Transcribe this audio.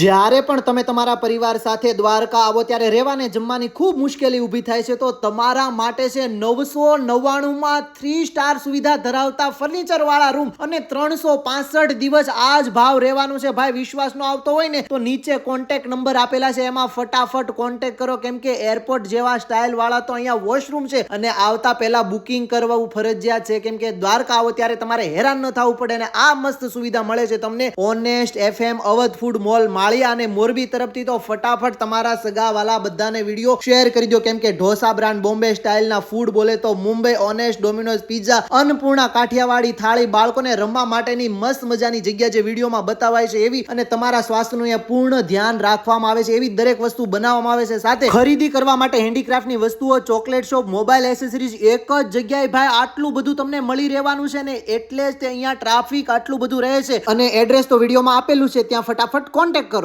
જ્યારે પણ તમે તમારા પરિવાર સાથે દ્વારકા આવો, ત્યારે રહેવાને જમવાની ખૂબ મુશ્કેલી ઊભી થાય છે. તો તમારા માટે છે નવસો નવ્વાણુંમાં થ્રી સ્ટાર સુવિધા ધરાવતા ફર્નિચર વાળા રૂમ અને ત્રણસો પાસઠ દિવસ આ જ ભાવ રહેવાનું છે. ભાઈ, વિશ્વાસનો આવતો હોય ને તો નીચે કોન્ટેક્ટ નંબર આપેલા છે. એમાં ફટાફટ કોન્ટેક્ટ કરો. કેમ કે એરપોર્ટ જેવા સ્ટાઇલ વાળા તો અહીંયા વોશરૂમ છે અને આવતા પહેલા બુકિંગ કરવું ફરજિયાત છે. કેમ કે દ્વારકા આવો ત્યારે તમારે હેરાન ન થવું પડે અને આ મસ્ત સુવિધા મળે છે તમને. Honest FM Awadh food mall Maliya અને મોરબી તરફથી તો ફટાફટ તમારા સગાવાલા બધાને વીડિયો શેર કરી દો કેમ કે ઢોસા બ્રાન્ડ બોમ્બે સ્ટાઇલના ફૂડ બોલે તો Mumbai Honest Domino's pizza, Annapurna Kathiyawadi thali બાળકોને રમવા માટેની મસ્ત મજાની જગ્યા જે વિડીયોમાં બતાવાય છે એવી અને તમારા સ્વાસ્થ્યનું અહીંયા પૂર્ણ ધ્યાન રાખવામાં આવે છે એવી દરેક વસ્તુ બનાવવામાં આવે છે. સાથે ખરીદી કરવા માટે હેન્ડીક્રાફ્ટની વસ્તુઓ, ચોકલેટ શોપ, મોબાઈલ એસેસરીઝ એક જ જગ્યાએ ભાઈ આટલું બધું તમને મળી રહેવાનું છે ને એટલે જ તે અહીંયા ટ્રાફિક આટલું બધું રહે છે. અને એડ્રેસ તો વિડીયોમાં આપેલું છે, ત્યાં ફટાફટ કોન્ટેક્ટ કરો.